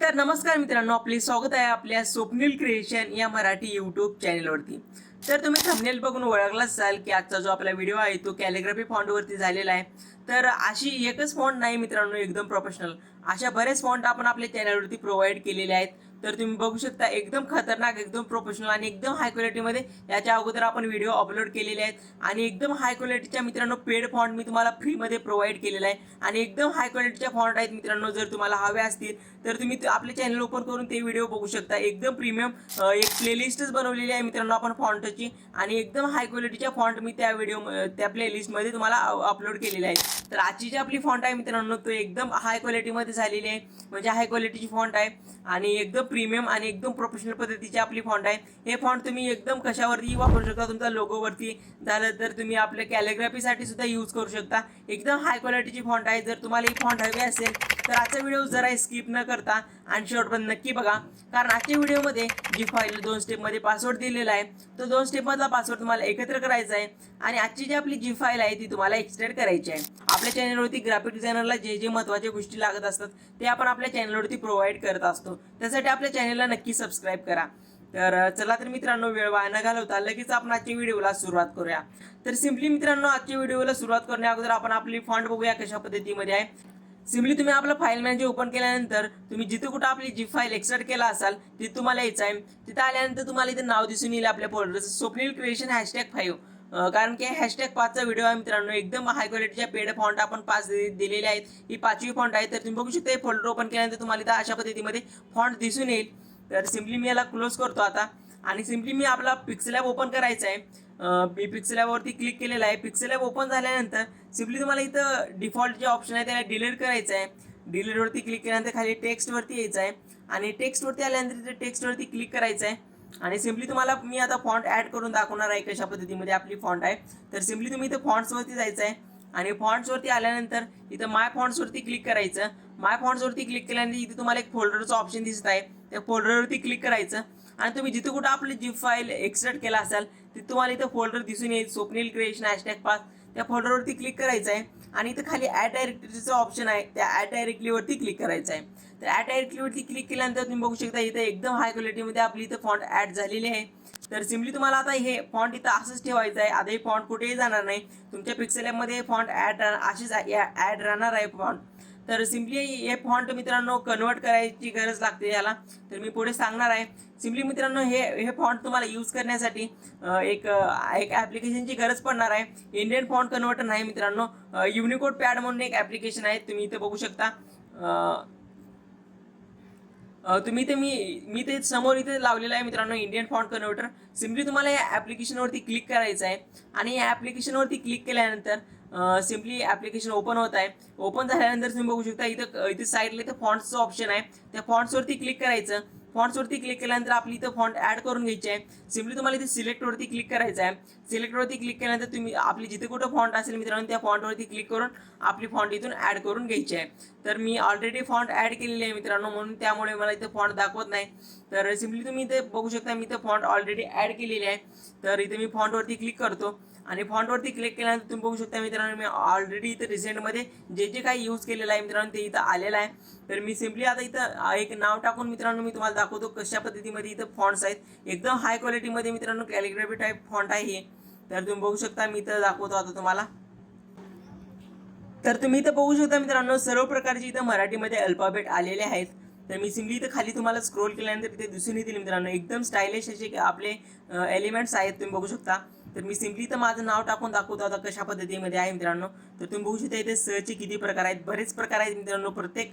तर नमस्कार मित्रांनो आपले स्वागत आहे आपल्या स्वप्नील क्रिएशन या मराठी यूट्यूब चॅनलवरती तर तुम्ही थंबनेल बघून ओळखलाच असाल की आजचा जो आपला व्हिडिओ आहे तो कॅलिग्राफी फॉन्टवरती झालेला आहे. तर अशी एकच फॉन्ट नाही मित्रांनो एकदम प्रोफेशनल अशा बरेच फॉन्ट आपण आपल्या चॅनलवरती प्रोव्हाइड केलेले आहेत. तर तुम्ही बघू शकता एकदम खतरनाक एकदम प्रोफेशनल आणि एकदम हाय क्वालिटीमध्ये याच्या अगोदर आपण व्हिडिओ अपलोड केलेले आहेत. आणि एकदम हाय क्वालिटीच्या मित्रांनो पेड फॉन्ट मी तुम्हाला फ्रीमध्ये प्रोव्हाइड केलेला आहे. आणि एकदम हाय क्वालिटीच्या फॉन्ट आहेत मित्रांनो जर तुम्हाला हवे असतील तर तुम्ही आपले चॅनल ओपन करून ते व्हिडिओ बघू शकता. एकदम प्रीमियम एक प्लेलिस्टच बनवलेली आहे मित्रांनो आपण फॉन्टची आणि एकदम हाय क्वालिटीच्या फॉन्ट मी त्या व्हिडिओ त्या प्लेलिस्टमध्ये तुम्हाला अपलोड केलेले आहे तर आजची जी आपली फॉन्ट आहे मित्रांनो तो एकदम हाय क्वालिटीमध्ये झालेली आहे. म्हणजे हाय क्वालिटीची फॉन्ट आहे. आणि एकदम प्रीमियम आणि एकदम प्रोफेशनल पद्धतीची आपली फॉन्ट आहे हे फॉन्ट तुम्ही एकदम कशावरती वापरू शकता? तुमच्या लोगोवरती झालं तर तुम्ही आपल्या कॅलिग्राफीसाठी सुद्धा यूज करू शकता. एकदम हाय क्वालिटीची फॉन्ट आहे. जर तुम्हाला ही फॉन्ट हवी असेल तर आजचा व्हिडिओ जरा स्किप न करता आणि शेवटपर्यंत नक्की बघा. कारण आजच्या व्हिडिओमध्ये जी फाईल दोन स्टेपमध्ये पासवर्ड दिलेला आहे तो दोन स्टेपमधला पासवर्ड तुम्हाला एकत्र करायचा आहे आणि आजची जी आपली जी फाईल आहे ती तुम्हाला एक्सटेंड करायची आहे. आपल्या चॅनलवरती ग्राफिक डिझायनरला जे जे महत्त्वाच्या गोष्टी लागत असतात ते आपण आपल्या चॅनलवरती प्रोव्हाइड करत असतो. त्यासाठी आपल्या चॅनलला नक्की सबस्क्राईब करा. तर चला तर मित्रांनो वेळ वाया न घालवता लगेच आपण आजच्या व्हिडिओला सुरुवात करूया. तर सिम्पली मित्रांनो आजच्या व्हिडिओला सुरुवात करण्या अगोदर आपण आपली फॉन्ट बघूया कशा पद्धतीमध्ये आहे. सिम्पली तुम्ही आपलं फाईल मॅनेजर ओपन केल्यानंतर तुम्ही जिथे कुठं आपली जी फाईल एक्सट्रॅक्ट केला असाल तिथे तुम्हाला यायचं आहे तिथे आल्यानंतर तुम्हाला इथे नाव दिसून येईल आपल्या पोर्टलचं स्वप्नील क्रिएशन हॅशटॅग फाईव्ह कारण की हॅशटॅग पाचचा व्हिडिओ आहे मित्रांनो. एकदम हाय क्वालिटीच्या पेड फॉन्ट आपण पाच दिलेले आहेत. ही पाचवी फॉन्ट आहे. तर तुम्ही बघू शकता फोल्डर ओपन केल्यानंतर तुम्हाला इथं अशा पद्धतीमध्ये फॉन्ट दिसून येईल. तर सिम्पली मी याला क्लोज करतो आता. आणि सिम्पली मी आपला पिक्सल ॲप ओपन करायचा आहे मी पिक्सल ॲपवरती क्लिक केलेलं आहे. पिक्सल ॲप ओपन झाल्यानंतर सिम्पली तुम्हाला इथं डिफॉल्ट जे ऑप्शन आहे त्याला डिलीट करायचं आहे. डिलीटवरती क्लिक केल्यानंतर खाली टेक्स्टवरती यायचं आहे. आणि टेक्स्टवरती आल्यानंतर इथे टेक्स्टवरती क्लिक करायचं आहे. आणि सिम्पली तुम्हाला मी आता फॉन्ट ॲड करून दाखवणार आहे कशा पद्धतीमध्ये आपली फॉन्ट आहे. तर सिम्पली तुम्ही इथं फॉन्ट्सवरती जायचं आहे. आणि फॉन्ट्सवरती आल्यानंतर इथं माय फॉन्ट्सवरती क्लिक करायचं. माय फॉन्ट्सवरती क्लिक केल्यानंतर इथे तुम्हाला एक फोल्डरचं ऑप्शन दिसत आहे. त्या फोल्डरवरती क्लिक करायचं. आणि तुम्ही जिथे कुठं आपली जी फाईल एक्सट्रॅक्ट केला असाल ती तुम्हाला इथं फोल्डर दिसून येईल. स्वप्नील क्रिएशन हॅशटॅग पास त्या फोल्डरवरती क्लिक करायचं आहे आणि इथं खाली ॲड डायरेक्टरीचं ऑप्शन आहे. त्या ॲड डायरेक्टलीवरती क्लिक करायचं आहे तर ॲड डायरेक्टलीवरती क्लिक केल्यानंतर तुम्ही बघू शकता इथं एकदम हाय क्वालिटीमध्ये आपली इथं फॉन्ट ॲड झालेली आहे. तर सिम्पली तुम्हाला आता हे फॉन्ट इथं असंच ठेवायचं आहे आता हे फॉन्ट कुठेही जाणार नाही. तुमच्या पिक्सेलमध्ये फॉन्ट ॲड अशीच ॲड राहणार आहे फॉन्ट तर सिम्पली हे फॉन्ट मित्रांनो कन्वर्ट करायची गरज लागते याला. तर मी पुढे सांगणार आहे. सिम्पली मित्रांनो हे हे फॉन्ट तुम्हाला यूज करण्यासाठी एक एक ॲप्लिकेशनची गरज पडणार आहे. इंडियन फॉन्ट कन्वर्टर नाही मित्रांनो. युनिकोड पॅड म्हणून एक ॲप्लिकेशन आहे. तुम्ही इथे बघू शकता. तुम्ही ते मी मी ते समोर इथे लावलेलं आहे मित्रांनो इंडियन फॉन्ट कन्व्हर्टर सिम्पली तुम्हाला या ॲप्लिकेशनवरती क्लिक करायचं आहे. आणि या ॲप्लिकेशनवरती क्लिक केल्यानंतर सिम्पली ॲप्लिकेशन ओपन होत आहे. ओपन झाल्यानंतर तुम्ही बघू शकता इथं इथे साईडला इथं फॉन्ट्सचं ऑप्शन आहे. त्या फॉन्ट्सवरती क्लिक करायचं. फॉन्ट्सवरती क्लिक केल्यानंतर आपली इथं फॉन्ट ॲड करून घ्यायची आहे. सिम्पली तुम्हाला इथे सिलेक्टवरती क्लिक करायचं आहे. सिलेक्टवरती क्लिक केल्यानंतर तुम्ही आपली जिथे कुठं फॉन्ट असेल मित्रांनो त्या फॉन्टवरती क्लिक करून आपली फॉन्ट इथून ॲड करून घ्यायची आहे. तर मी ऑलरेडी फॉन्ट ॲड केलेली आहे मित्रांनो म्हणून त्यामुळे मला इथे फॉन्ट दाखवत नाही. तर सिम्पली तुम्ही इथे बघू शकता मी इथं फॉन्ट ऑलरेडी ॲड केलेली आहे. तर इथे मी फॉन्टवरती क्लिक करतो. आणि फॉन्टवरती क्लिक केल्यानंतर तुम्ही बघू शकता मित्रांनो मी ऑलरेडी इथं रिसेंटमध्ये जे जे काही यूज केलेलं आहे मित्रांनो ते इथं आलेलं आहे. तर मी सिम्पली आता इथं एक नाव टाकून मित्रांनो मी तुम्हाला दाखवतो कशा पद्धतीमध्ये इथं फॉन्ट्स आहेत. एकदम हाय क्वालिटीमध्ये मित्रांनो कॅलिग्राफी टाईप फॉन्ट आहे हे. तर तुम्ही बघू शकता मी इथं दाखवतो आता तुम्हाला. तर तुम्ही इथं बघू शकता मित्रांनो सर्व प्रकारचे इथं मराठीमध्ये अल्फाबेट आलेले आहेत. तर मी सिम्पली इथं खाली तुम्हाला स्क्रोल केल्यानंतर तिथे दिसून येतील मित्रांनो एकदम स्टायलिश असे आपले एलिमेंट्स आहेत तुम्ही बघू शकता. तर मी सिम्पली इथं माझं नाव टाकून दाखवतो आता कशा पद्धतीमध्ये आहे मित्रांनो. तर तुम्ही बघू शकता इथे सहचे किती प्रकार आहेत. बरेच प्रकार आहेत मित्रांनो. प्रत्येक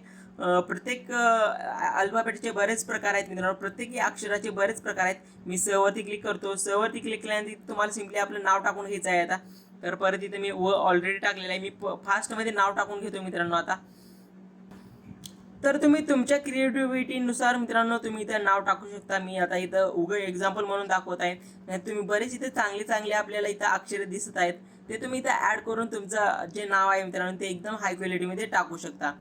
प्रत्येक अल्फाबेटचे बरेच प्रकार आहेत मित्रांनो. प्रत्येक अक्षराचे बरेच प्रकार आहेत. मी सहवरती क्लिक करतो. सहवरती क्लिक केल्यानंतर तुम्हाला सिम्पली आपलं नाव टाकून घ्यायचं आहे आता. तर परत इथे मी व ऑलरेडी टाकलेलं आहे. मी फास्टमध्ये नाव टाकून घेतो मित्रांनो आता. तर तुम्ही तुमच्या क्रिएटिव्हिटीनुसार मित्रांनो तुम्ही इथं नाव टाकू शकता. मी आता इथं उगं एक्झाम्पल म्हणून दाखवत आहे. नाही तुम्ही बरेच इथे चांगले चांगले आपल्याला इथं अक्षरे दिसत आहेत. ते तुम्ही इथं ॲड करून तुमचं जे नाव आहे मित्रांनो ते एकदम हाय क्वालिटीमध्ये टाकू शकता.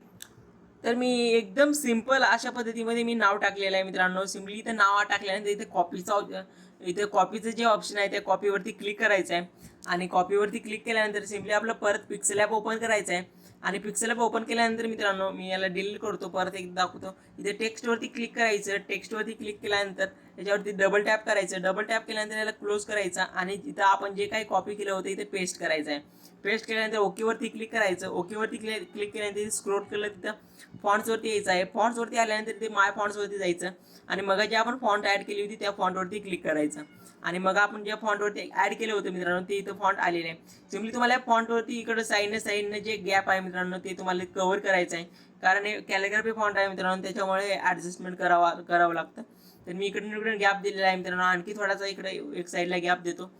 तर मी एकदम सिंपल अशा पद्धतीमध्ये मी नाव टाकलेलं आहे मित्रांनो. सिम्पली इथं नाव टाकल्यानंतर इथे कॉपीचा इथे कॉपीचं जे ऑप्शन आहे त्या कॉपीवरती क्लिक करायचं आहे. आणि कॉपीवरती क्लिक केल्यानंतर सिम्पली आपलं परत पिक्सेल ॲप ओपन करायचं आहे आणि पिक्सेल ॲप ओपन केल्यानंतर मित्रांनो मी याला डिलीट करतो परत एक दाखवतो. इथे टेक्स्टवरती क्लिक करायचं टेक्स्टवरती क्लिक केल्यानंतर त्याच्यावरती डबल टॅप करायचं. डबल टॅप केल्यानंतर याला क्लोज करायचा आणि तिथं आपण जे काही कॉपी केलं होतं इथे पेस्ट करायचं आहे पेस्ट केल्यानंतर ओकेवरती क्लिक करायचं. ओकेवरती क्लिक क्लिक केल्यानंतर स्क्रोल केलं तिथं फॉन्ट्सवरती यायचं आहे. फॉन्ट्सवरती आल्यानंतर ते माय फॉन्ट्सवरती जायचं. आणि मग जे आपण फॉन्ट ॲड केली होती त्या फॉन्टवरती क्लिक करायचं. आणि मग आपण ज्या फॉन्टवरती ॲड केलं होतं मित्रांनो ते इथं फॉन्ट आलेले आहे सिम्पली तुम्हाला या फॉन्टवरती इकडं साईडने साईडने जे गॅप आहे मित्रांनो ते तुम्हाला कव्हर करायचं आहे. कारण हे कॅलिग्राफी फॉन्ट आहे मित्रांनो त्याच्यामुळे ॲडजस्टमेंट करावा करावं लागतं. तर मी इकडून इकडून गॅप दिलेला आहे मित्रांनो. आणखी थोडासा इकडे एक साईडला गॅप देतो.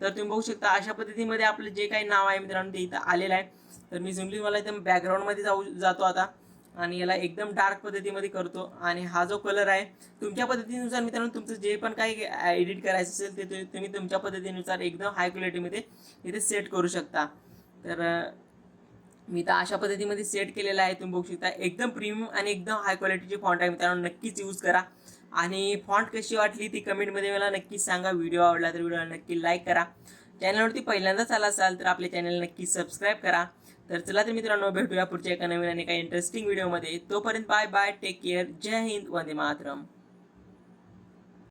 तर तुम्ही बघू शकता अशा पद्धतीमध्ये आपलं जे काही नाव आहे मित्रांनो ते इथं आलेलं आहे. तर मी सिम्पली मला एकदम बॅकग्राऊंडमध्ये जाऊ जातो आता. आणि याला एकदम डार्क पद्धतीमध्ये करतो. आणि हा जो कलर आहे तुमच्या पद्धतीनुसार मित्रांनो तुमचं जे पण काही एडिट करायचं असेल ते तुम्ही तुमच्या पद्धतीनुसार एकदम हाय क्वालिटीमध्ये इथे सेट करू शकता. तर मी तर अशा पद्धतीमध्ये सेट केलेला आहे तुम्ही बघू शकता. एकदम प्रीमियम आणि एकदम हाय क्वालिटीची फॉन्ट आहे मित्रांनो नक्कीच यूज करा. आणि फॉन्ट कशी वाटली ती कमेंटमध्ये मला नक्कीच सांगा. व्हिडिओ आवडला तर व्हिडिओला नक्की लाईक करा. चॅनलवरती पहिल्यांदाच आला असाल तर आपल्या चॅनल नक्की सबस्क्राईब करा. तर चला तर मित्रांनो भेटूया पुढच्या एका नवीन आणि काही इंटरेस्टिंग व्हिडिओमध्ये तोपर्यंत बाय बाय टेक केअर जय हिंद वंदे मातरम.